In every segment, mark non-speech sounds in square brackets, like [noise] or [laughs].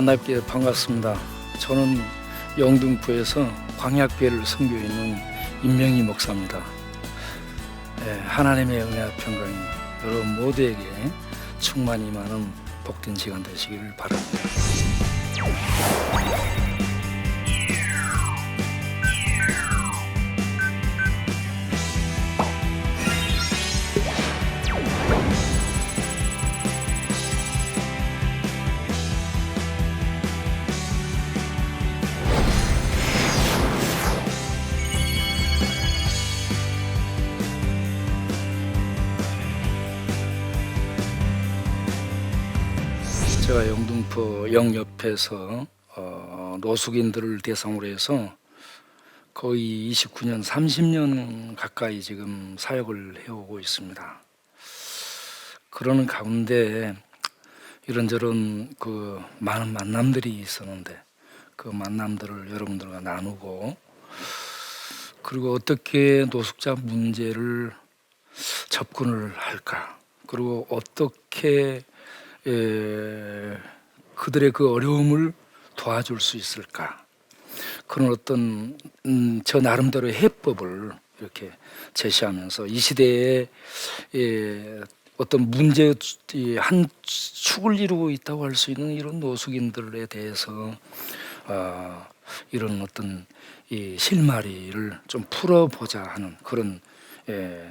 만나뵙게 반갑습니다. 저는 영등포에서 광약교회를 섬기고 있는 임명희 목사입니다. 예, 하나님의 은혜와 평강이 여러분 모두에게 충만히 많은 복된 시간 되시기를 바랍니다. 영옆에서 어, 노숙인들을 대상으로 해서 거의 29년, 30년 가까이 지금 사역을 해오고 있습니다. 그러는 가운데 이런저런 그 많은 만남들이 있었는데 그 만남들을 여러분들과 나누고 그리고 어떻게 노숙자 문제를 접근을 할까 그리고 어떻게 에, 그들의 그 어려움을 도와줄 수 있을까 그런 어떤 음, 저 나름대로의 해법을 이렇게 제시하면서 이 시대에 에, 어떤 문제의 한 축을 이루고 있다고 할 수 있는 이런 노숙인들에 대해서 어, 이런 어떤 이 실마리를 좀 풀어보자 하는 그런 예,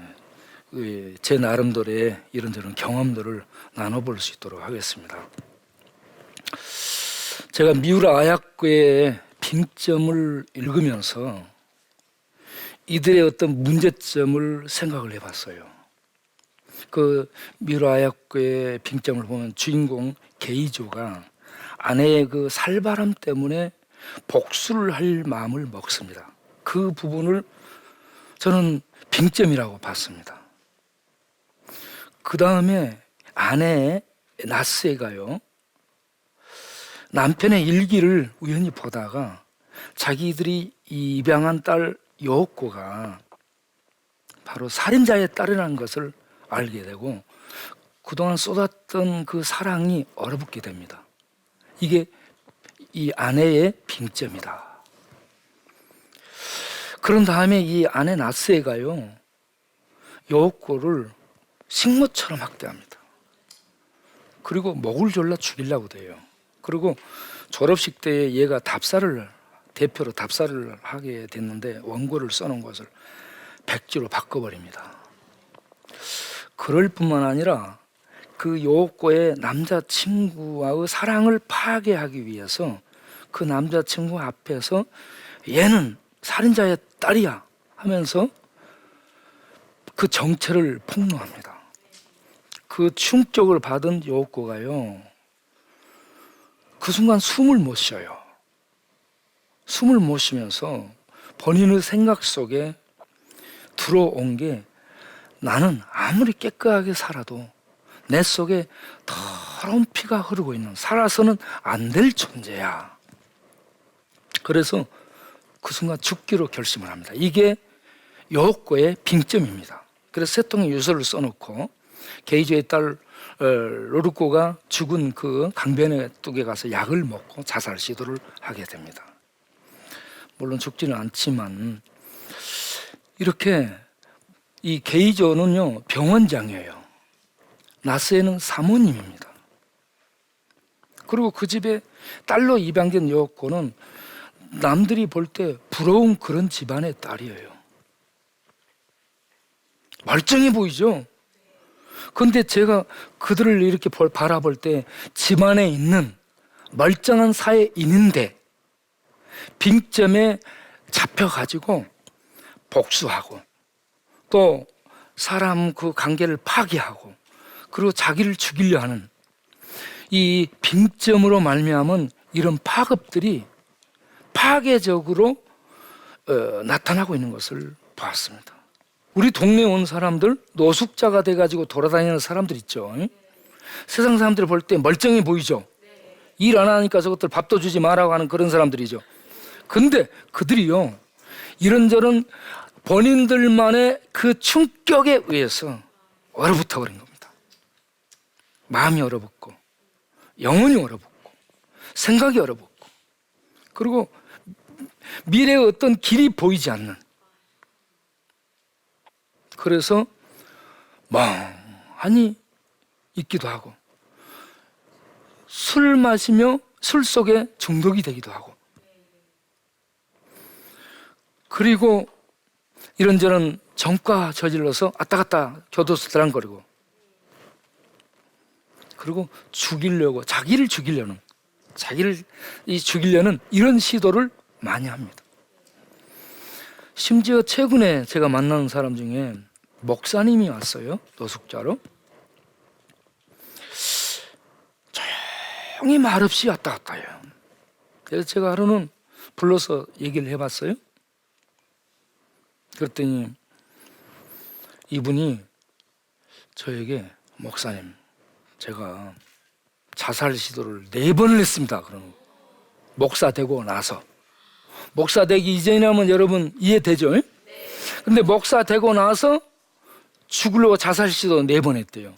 그, 제 나름대로의 이런저런 경험들을 나눠볼 수 있도록 하겠습니다. 제가 미우라 아약교의 빙점을 읽으면서 이들의 어떤 문제점을 생각을 해봤어요. 그 미우라 아약교의 빙점을 보면 주인공 게이조가 아내의 그 살바람 때문에 복수를 할 마음을 먹습니다. 그 부분을 저는 빙점이라고 봤습니다. 그 다음에 아내 나스에가요 남편의 일기를 우연히 보다가 자기들이 입양한 딸 여옥고가 바로 살인자의 딸이라는 것을 알게 되고 그동안 쏟았던 그 사랑이 얼어붙게 됩니다. 이게 이 아내의 빙점이다. 그런 다음에 이 아내 나스에가요 여옥고를 식모처럼 학대합니다. 그리고 목을 졸라 죽이려고 돼요. 그리고 졸업식 때 얘가 답사를 대표로 답사를 하게 됐는데 원고를 써놓은 것을 백지로 바꿔버립니다. 그럴 뿐만 아니라 그 요고의 남자친구와의 사랑을 파괴하기 위해서 그 남자친구 앞에서 얘는 살인자의 딸이야 하면서 그 정체를 폭로합니다. 그 충격을 받은 요고가요. 그 순간 숨을 못 쉬어요. 숨을 못 쉬면서 본인의 생각 속에 들어온 게 나는 아무리 깨끗하게 살아도 내 속에 더러운 피가 흐르고 있는 살아서는 안 될 존재야. 그래서 그 순간 죽기로 결심을 합니다. 이게 여호고의 빙점입니다. 그래서 세 통의 유서를 써놓고 게이조의 딸 어, 로르코가 죽은 그 강변의 뚝에 가서 약을 먹고 자살 시도를 하게 됩니다. 물론 죽지는 않지만 이렇게 이 게이조는요 병원장이에요. 나스에는 사모님입니다. 그리고 그 집에 딸로 입양된 여호코는 남들이 볼 때 부러운 그런 집안의 딸이에요. 멀쩡해 보이죠? 근데 제가 그들을 이렇게 볼, 바라볼 때 집안에 있는 멀쩡한 사회인인데 빙점에 잡혀가지고 복수하고 또 사람 그 관계를 파괴하고 그리고 자기를 죽이려 하는 이 빙점으로 말미암은 이런 파급들이 파괴적으로 어, 나타나고 있는 것을 보았습니다. 우리 동네에 온 사람들 노숙자가 돼가지고 돌아다니는 사람들 있죠. 응? 세상 사람들 볼 때 멀쩡해 보이죠. 일 안 하니까 저것들 밥도 주지 말라고 하는 그런 사람들이죠. 근데 그들이요 이런저런 본인들만의 그 충격에 의해서 얼어붙어 버린 겁니다. 마음이 얼어붙고 영혼이 얼어붙고 생각이 얼어붙고 그리고 미래의 어떤 길이 보이지 않는 그래서 멍하니 있기도 하고 술 마시며 술 속에 중독이 되기도 하고 그리고 이런저런 정과 저질러서 왔다 갔다 교도소 들랑거리고 그리고 죽이려고 자기를 죽이려는 자기를 이 죽이려는 이런 시도를 많이 합니다. 심지어 최근에 제가 만난 사람 중에 목사님이 왔어요 노숙자로 조용히 말없이 왔다 갔다 해요. 그래서 제가 하루는 불러서 얘기를 해봤어요. 그랬더니 이분이 저에게 목사님 제가 자살 시도를 네 번을 했습니다. 그럼 목사 되고 나서 목사 되기 이전이라면 여러분 이해되죠? 근데 목사 되고 나서 죽으려고 자살 시도 네 번 했대요.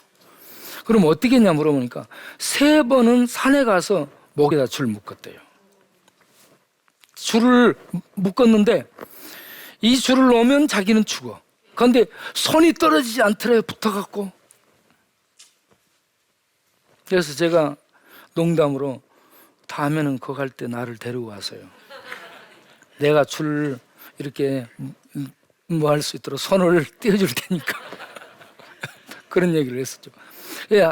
그럼 어떻게 했냐 물어보니까 세 번은 산에 가서 목에다 줄 묶었대요. 줄을 묶었는데 이 줄을 놓으면 자기는 죽어. 그런데 손이 떨어지지 않더래요. 붙어갖고. 그래서 제가 농담으로 다음에는 거 갈 때 나를 데리고 와서요. 내가 줄 이렇게 뭐 할 수 있도록 손을 떼어줄 테니까. 그런 얘기를 했었죠. 예,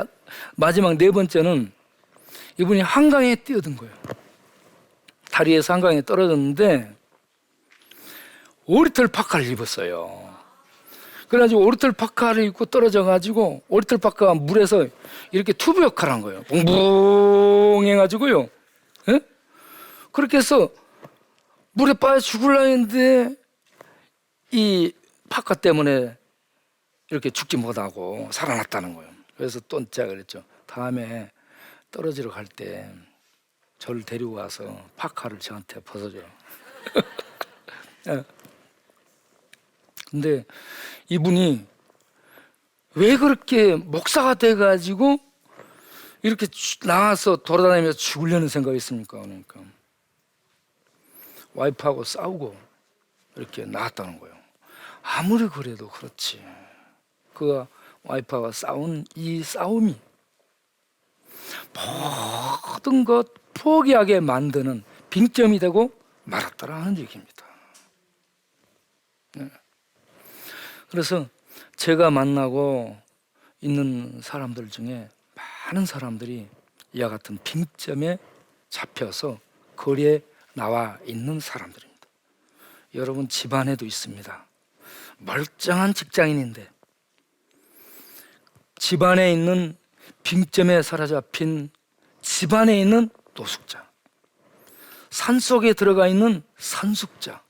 마지막 네 번째는 이분이 한강에 뛰어든 거예요. 다리에서 한강에 떨어졌는데 오리털 파카를 입었어요. 그래가지고 오리털 파카를 입고 떨어져가지고 오리털 파카가 물에서 이렇게 투브 역할을 한 거예요. 붕붕 해가지고요. 예? 그렇게 해서 물에 빠져 죽을라 했는데 이 파카 때문에 이렇게 죽지 못하고 살아났다는 거예요. 그래서 또 제가 그랬죠. 다음에 떨어지러 갈 때 저를 데리고 와서 파카를 저한테 벗어줘요. [laughs] 예. 근데 이분이 왜 그렇게 목사가 돼가지고 이렇게 주- 나와서 돌아다니면서 죽으려는 생각이 있습니까? 그러니까 와이프하고 싸우고 이렇게 나왔다는 거예요. 아무리 그래도 그렇지. 그가 와이프와 싸운 이 싸움이 모든 것 포기하게 만드는 빙점이 되고 말았다라는 얘기입니다. 네. 그래서 제가 만나고 있는 사람들 중에 많은 사람들이 이와 같은 빙점에 잡혀서 거리에 나와 있는 사람들입니다. 여러분 집안에도 있습니다. 멀쩡한 직장인인데 집안에 있는 빙점에 사로잡힌 집안에 있는 노숙자, 산 속에 들어가 있는 산숙자,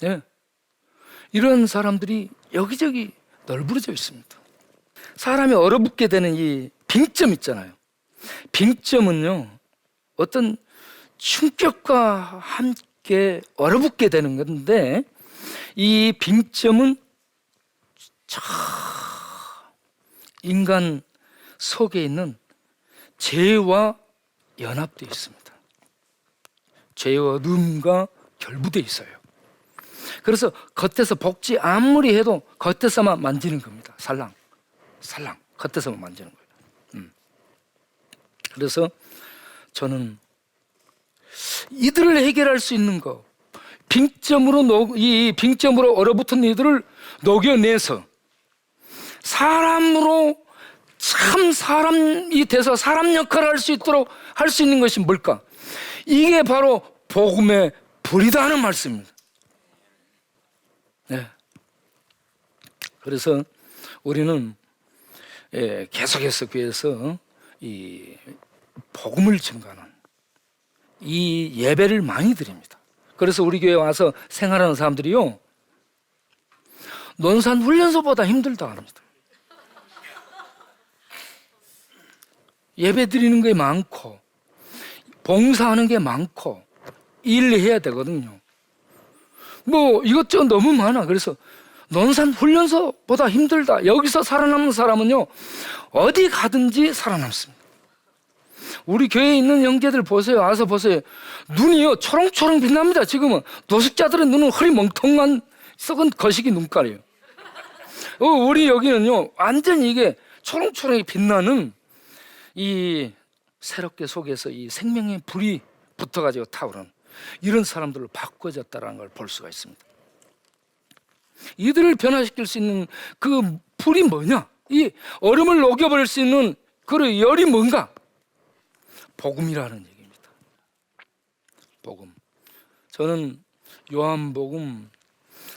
네. 이런 사람들이 여기저기 널브러져 있습니다. 사람이 얼어붙게 되는 이 빙점 있잖아요. 빙점은요, 어떤 충격과 함께 얼어붙게 되는 건데, 이 빙점은 참 인간 속에 있는 죄와 연합되어 있습니다. 죄와 어둠과 결부되어 있어요. 그래서 겉에서 복지 아무리 해도 겉에서만 만지는 겁니다. 살랑, 살랑, 겉에서만 만지는 거예요. 음. 그래서 저는 이들을 해결할 수 있는 거, 빙점으로 녹, 이 빙점으로 얼어붙은 이들을 녹여내서 사람으로 참 사람이 돼서 사람 역할을 할 수 있도록 할 수 있는 것이 뭘까? 이게 바로 복음의 불이다 하는 말씀입니다. 네. 그래서 우리는 예, 계속해서 교회에서 이 복음을 증가하는 이 예배를 많이 드립니다. 그래서 우리 교회 와서 생활하는 사람들이요 논산 훈련소보다 힘들다 합니다. 예배 드리는 게 많고 봉사하는 게 많고 일해야 되거든요. 뭐 이것저것 너무 많아. 그래서 논산 훈련소보다 힘들다. 여기서 살아남는 사람은요 어디 가든지 살아남습니다. 우리 교회에 있는 형제들 보세요. 와서 보세요. 눈이요 초롱초롱 빛납니다. 지금은 노숙자들의 눈은 흐리멍텅한 썩은 거시기 눈깔이에요. 어, 우리 여기는요 완전히 이게 초롱초롱이 빛나는 이 새롭게 속에서 이 생명의 불이 붙어가지고 타오르는 이런 사람들로 바꿔졌다는 걸 볼 수가 있습니다. 이들을 변화시킬 수 있는 그 불이 뭐냐? 이 얼음을 녹여버릴 수 있는 그 열이 뭔가? 복음이라는 얘기입니다. 복음. 저는 요한복음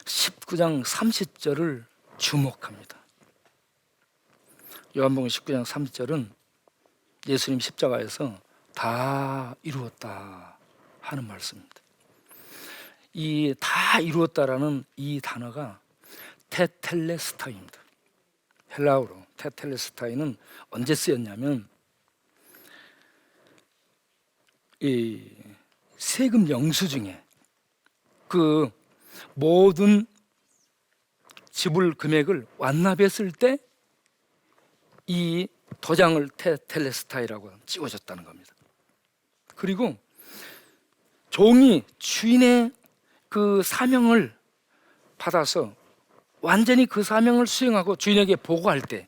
19장 30절을 주목합니다. 요한복음 19장 30절은 예수님 십자가에서 다 이루었다 하는 말씀입니다. 이 다 이루었다라는 이 단어가 테텔레스타입니다. 헬라어로 테텔레스타이는 언제 쓰였냐면 이 세금 영수 중에 그 모든 지불 금액을 완납했을 때 이 도장을 테 텔레스타이라고 찍어줬다는 겁니다. 그리고 종이 주인의 그 사명을 받아서 완전히 그 사명을 수행하고 주인에게 보고할 때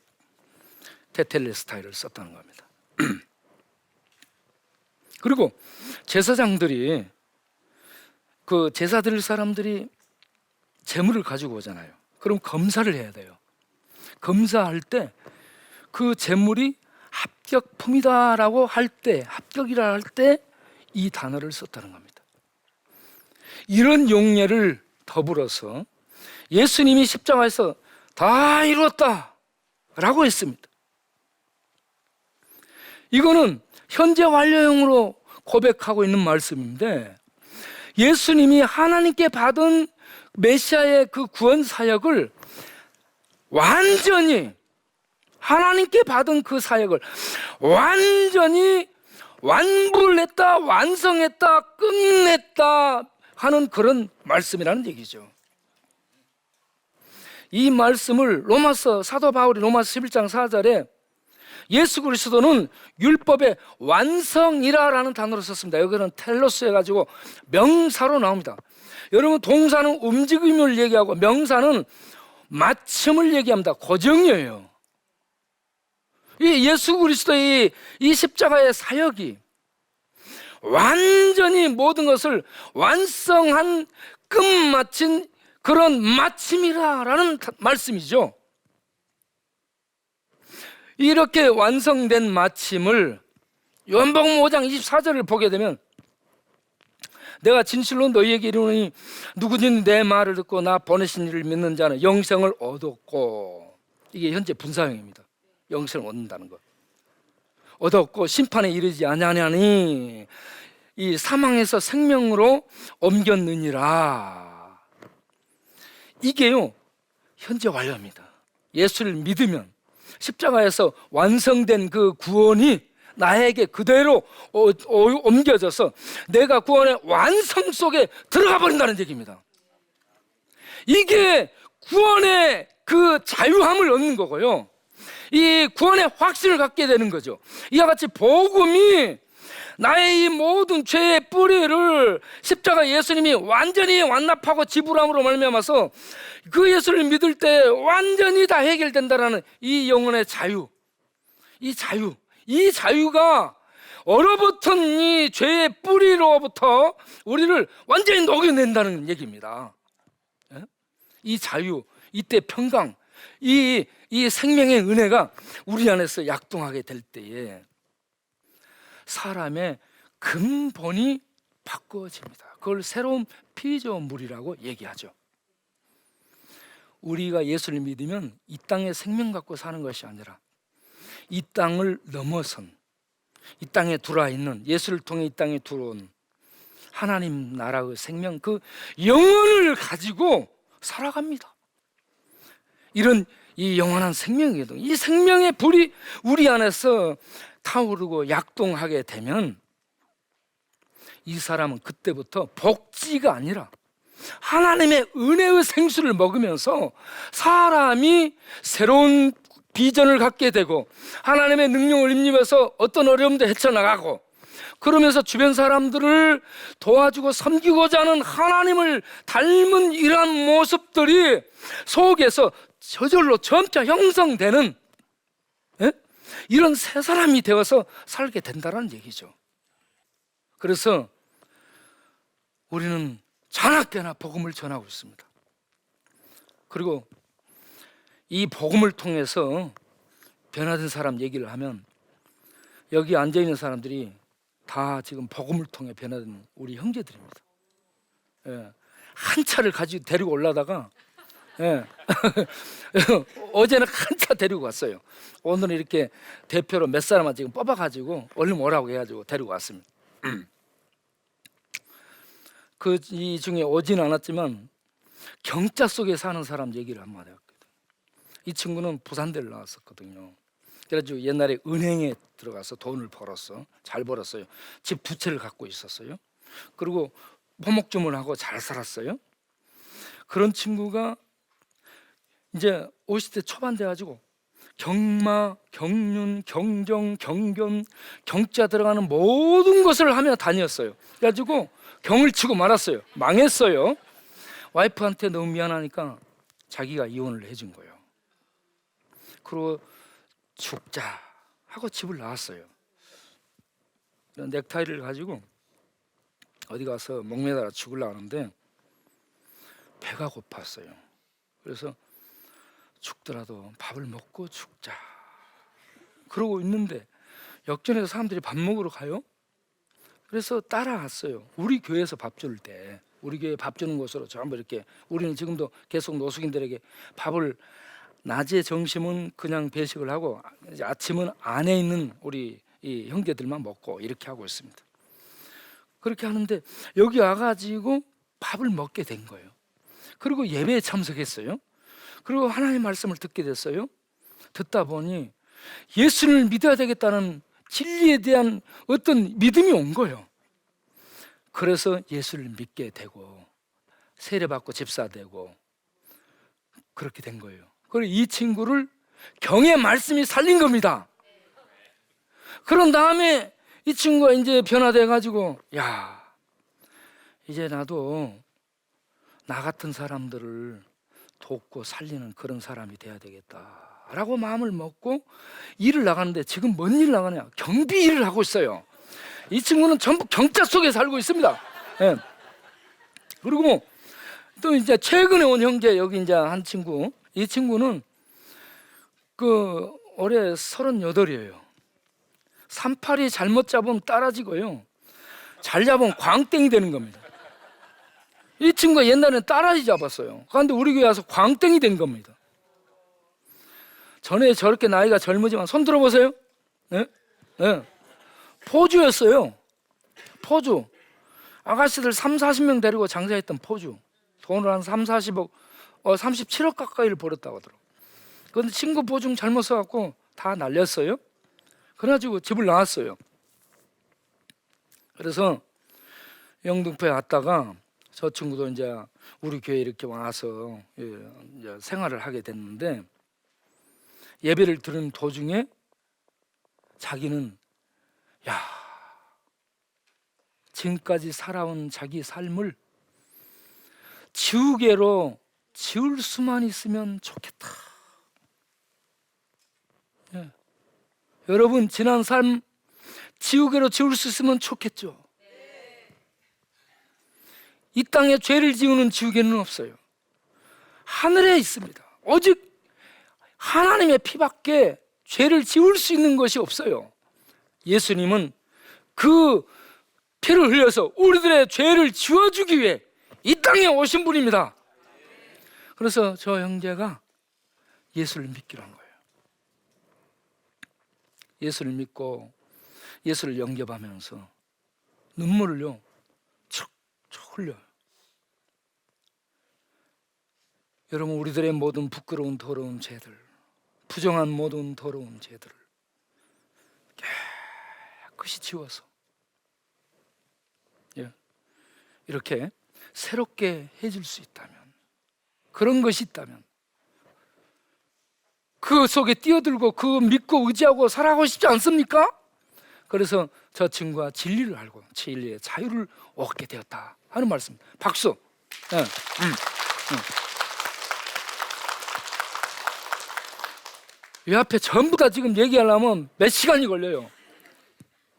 테텔레스타이를 썼다는 겁니다. [clears throat] 그리고 제사장들이 그 제사 드릴 사람들이 재물을 가지고 오잖아요. 그럼 검사를 해야 돼요. 검사할 때 그 재물이 합격품이다라고 할 때, 합격이라 할 때 이 단어를 썼다는 겁니다. 이런 용례를 더불어서 예수님이 십자가에서 다 이루었다 라고 했습니다. 이거는 현재 완료형으로 고백하고 있는 말씀인데 예수님이 하나님께 받은 메시아의 그 구원 사역을 완전히 하나님께 받은 그 사역을 완전히 완불 했다, 완성했다, 끝냈다 하는 그런 말씀이라는 얘기죠. 이 말씀을 로마서 사도 바울이 로마서 11장 4절에 예수 그리스도는 율법의 완성이라라는 단어로 썼습니다. 여기는 텔로스 해가지고 명사로 나옵니다. 여러분 동사는 움직임을 얘기하고 명사는 마침을 얘기합니다. 고정이에요. 이 예수 그리스도의 이 십자가의 사역이 완전히 모든 것을 완성한 끝마친 그런 마침이라라는 말씀이죠. 이렇게 완성된 마침을 요한복음 5장 24절을 보게 되면 내가 진실로 너희에게 이르노니 누구든 내 말을 듣고 나 보내신 이를 믿는 자는 영생을 얻었고 이게 현재 분사형입니다. 영생을 얻는다는 것. 얻었고 심판에 이르지 아니하니 이 사망에서 생명으로 옮겼느니라. 이게요 현재 완료입니다. 예수를 믿으면 십자가에서 완성된 그 구원이 나에게 그대로 어, 어, 옮겨져서 내가 구원의 완성 속에 들어가 버린다는 얘기입니다. 이게 구원의 그 자유함을 얻는 거고요. 이 구원의 확신을 갖게 되는 거죠. 이와 같이 복음이 나의 이 모든 죄의 뿌리를 십자가 예수님이 완전히 완납하고 지불함으로 말미암아서 그 예수를 믿을 때 완전히 다 해결된다라는 이 영혼의 자유, 이 자유, 이 자유가 얼어붙은 이 죄의 뿌리로부터 우리를 완전히 녹여낸다는 얘기입니다. 예? 이 자유, 이때 평강, 이, 이 생명의 은혜가 우리 안에서 약동하게 될 때에 사람의 근본이 바꿔집니다. 그걸 새로운 피조물이라고 얘기하죠. 우리가 예수를 믿으면 이 땅에 생명 갖고 사는 것이 아니라 이 땅을 넘어선 이 땅에 들어와 있는 예수를 통해 이 땅에 들어온 하나님 나라의 생명 그 영혼을 가지고 살아갑니다. 이런 이 영원한 생명이거든. 이 생명의 불이 우리 안에서 타오르고 약동하게 되면 이 사람은 그때부터 복지가 아니라 하나님의 은혜의 생수를 먹으면서 사람이 새로운 비전을 갖게 되고 하나님의 능력을 입력해서 어떤 어려움도 헤쳐나가고 그러면서 주변 사람들을 도와주고 섬기고자 하는 하나님을 닮은 이러한 모습들이 속에서 저절로 점차 형성되는 예? 이런 새 사람이 되어서 살게 된다는 얘기죠. 그래서 우리는 자나깨나 복음을 전하고 있습니다. 그리고 이 복음을 통해서 변화된 사람 얘기를 하면 여기 앉아 있는 사람들이 다 지금 복음을 통해 변화된 우리 형제들입니다. 예. 한 차를 가지고 데리고 올라다가 예. [laughs] 어제는 한차 데리고 왔어요. 오늘은 이렇게 대표로 몇 사람만 지금 뽑아가지고 얼른 오라고 해가지고 데리고 왔습니다. [clears throat] 그 이 중에 오진 않았지만 경자 속에 사는 사람 얘기를 한마디 했거든. 이 친구는 부산대를 나왔었거든요. 그래가지고 옛날에 은행에 들어가서 돈을 벌었어. 잘 벌었어요. 집 두 채를 갖고 있었어요. 그리고 포목주문하고 잘 살았어요. 그런 친구가 이제 50대 초반 돼가지고 경마, 경륜, 경정, 경견, 경자 들어가는 모든 것을 하며 다녔어요. 그래가지고 경을 치고 말았어요. 망했어요. 와이프한테 너무 미안하니까 자기가 이혼을 해준 거예요. 그리고 죽자 하고 집을 나왔어요. 넥타이를 가지고 어디 가서 목매달아 죽으려 하는데 배가 고팠어요. 그래서 죽더라도 밥을 먹고 죽자. 그러고 있는데 역전에서 사람들이 밥 먹으러 가요. 그래서 따라갔어요. 우리 교회에서 밥 줄 때 우리 교회 밥 주는 곳으로 전부 이렇게 우리는 지금도 계속 노숙인들에게 밥을 낮에 점심은 그냥 배식을 하고 아침은 안에 있는 우리 이 형제들만 먹고 이렇게 하고 있습니다. 그렇게 하는데 여기 와가지고 밥을 먹게 된 거예요. 그리고 예배에 참석했어요. 그리고 하나님의 말씀을 듣게 됐어요. 듣다 보니 예수를 믿어야 되겠다는 진리에 대한 어떤 믿음이 온 거예요. 그래서 예수를 믿게 되고 세례받고 집사되고 그렇게 된 거예요. 그리고 이 친구를 경의 말씀이 살린 겁니다. 그런 다음에 이 친구가 이제 변화돼 가지고 야 이제 나도 나 같은 사람들을 돕고 살리는 그런 사람이 돼야 되겠다라고 마음을 먹고 일을 나가는데 지금 뭔 일을 나가냐 경비 일을 하고 있어요. 이 친구는 전부 경자 속에 살고 있습니다. 예. 그리고 또 이제 최근에 온 형제 여기 이제 한 친구 이 친구는 그 올해 서른여덟이에요. 삼팔이 잘못 잡으면 따라지고요. 잘 잡으면 광땡이 되는 겁니다. 이 친구가 옛날에는 따라지 잡았어요. 그런데 우리 교회 와서 광땡이 된 겁니다. 전에 저렇게 나이가 젊으지만 손 들어보세요. 네? 네. 포주였어요. 포주. 아가씨들 3, 40명 데리고 장사했던 포주. 돈을 한 3, 40억, 어, 37억 가까이를 벌었다고 하더라고. 그런데 친구 보증 잘못 써갖고 다 날렸어요. 그래가지고 집을 나왔어요. 그래서 영등포에 왔다가 저 친구도 이제 우리 교회 이렇게 와서 예, 이제 생활을 하게 됐는데 예배를 들은 도중에 자기는 야 지금까지 살아온 자기 삶을 지우개로 지울 수만 있으면 좋겠다. 예. 여러분 지난 삶 지우개로 지울 수 있으면 좋겠죠. 이 땅에 죄를 지우는 지우개는 없어요. 하늘에 있습니다. 오직 하나님의 피밖에 죄를 지울 수 있는 것이 없어요. 예수님은 그 피를 흘려서 우리들의 죄를 지워주기 위해 이 땅에 오신 분입니다. 그래서 저 형제가 예수를 믿기로 한 거예요. 예수를 믿고 예수를 영접하면서 눈물을요 척 척 흘려요. 여러분 우리들의 모든 부끄러운 더러운 죄들, 부정한 모든 더러운 죄들을 깨끗이 지워서 예, 이렇게 새롭게 해줄 수 있다면 그런 것이 있다면 그 속에 뛰어들고 그 믿고 의지하고 살아가고 싶지 않습니까? 그래서 저 친구가 진리를 알고 진리의 자유를 얻게 되었다 하는 말씀. 박수. 예. 음, 음. 이 앞에 전부 다 지금 얘기하려면 몇 시간이 걸려요.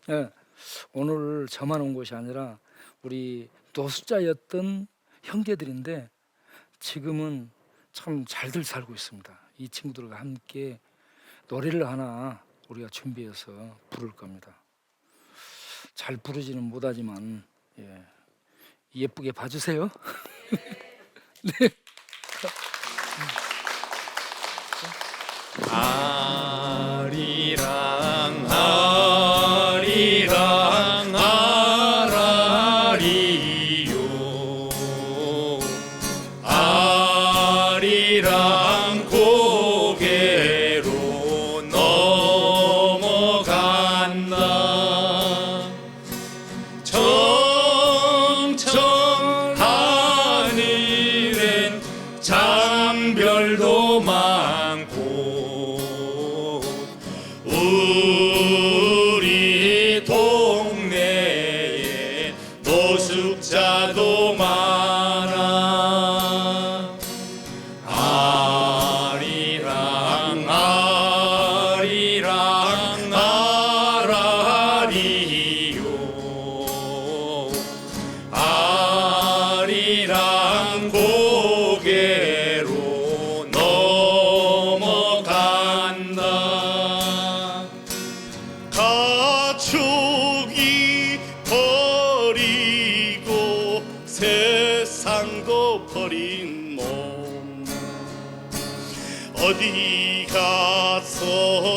예. 오늘 저만 온 것이 아니라 우리 노숙자였던 형제들인데 지금은 참 잘들 살고 있습니다. 이 친구들과 함께 노래를 하나 우리가 준비해서 부를 겁니다. 잘 부르지는 못하지만 예. 예쁘게 봐주세요. [laughs] 네. 아 세상도 버린 몸. 어디 가서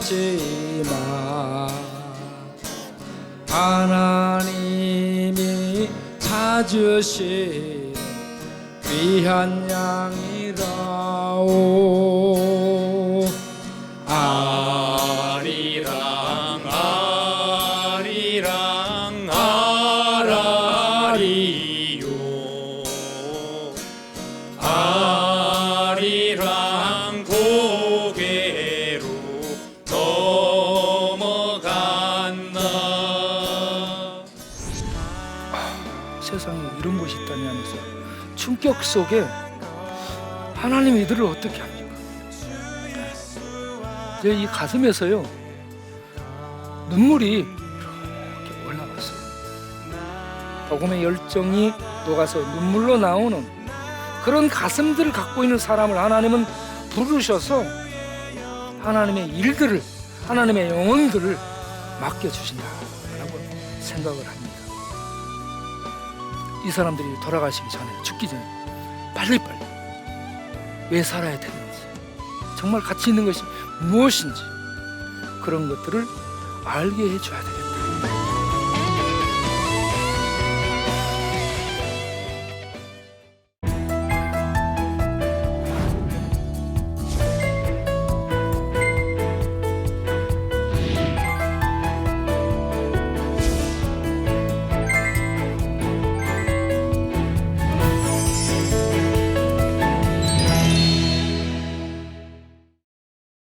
노숙자지만 하나님이 찾으신 귀한 양이라오 속에 하나님이 이들을 어떻게 합니까? 제 이 가슴에서요 눈물이 이렇게 올라왔어요. 복음의 열정이 녹아서 눈물로 나오는 그런 가슴들을 갖고 있는 사람을 하나님은 부르셔서 하나님의 일들을 하나님의 영혼들을 맡겨주신다라고 생각을 합니다. 이 사람들이 돌아가시기 전에 죽기 전에 빨리빨리 왜 살아야 되는지 정말 가치 있는 것이 무엇인지 그런 것들을 알게 해줘야 되겠다.